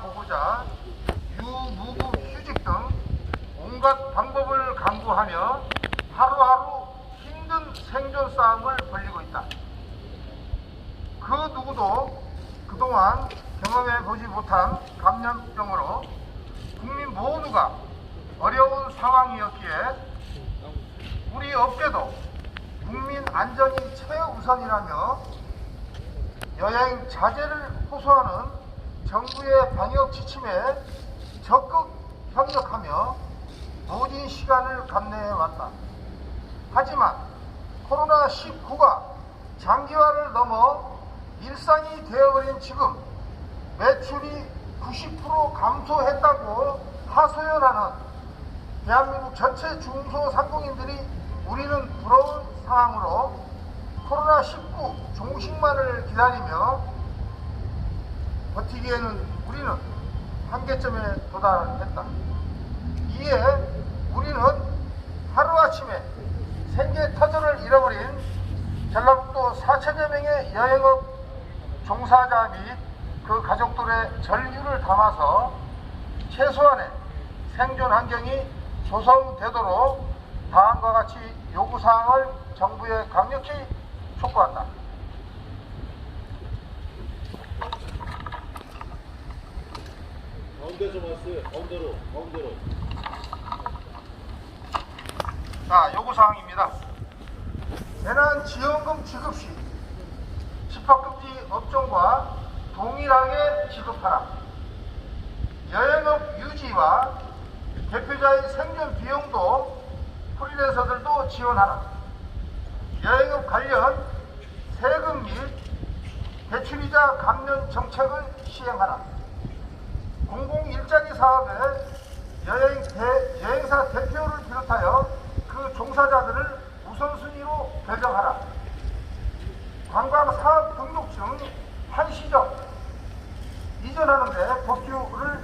보고자 유무급 휴직 등 온갖 방법을 강구하며 하루하루 힘든 생존 싸움을 벌이고 있다. 그 누구도 그동안 경험해 보지 못한 감염병으로 국민 모두가 어려운 상황이었기에 우리 업계도 국민 안전이 최우선이라며 여행 자제를 호소하는 정부의 방역 지침에 적극 협력하며 모진 시간을 감내해 왔다. 하지만 코로나19가 장기화를 넘어 일상이 되어버린 지금 매출이 90% 감소했다고 하소연하는 대한민국 전체 중소상공인들이 우리는 부러운 상황으로 코로나19 종식만을 기다리며 버티기에는 우리는 한계점에 도달했다. 이에 우리는 하루아침에 생계 터전을 잃어버린 전라북도 4천여 명의 여행업 종사자 및 그 가족들의 전류를 담아서 최소한의 생존 환경이 조성되도록 다음과 같이 요구사항을 정부에 강력히 촉구한다. 가운데 좀 왔어요. 가운데로, 가운데로. 자, 요구 사항입니다. 재난지원금 지급 시 집합금지 업종과 동일하게 지급하라. 여행업 유지와 대표자의 생존 비용도 프리랜서들도 지원하라. 여행업 관련 세금 및 대출이자 감면 정책을 시행하라. 공공 일자리 사업에 여행 대, 여행사 대표를 비롯하여 그 종사자들을 우선순위로 배정하라. 관광 사업 등록증 한시적 이전하는데 법규를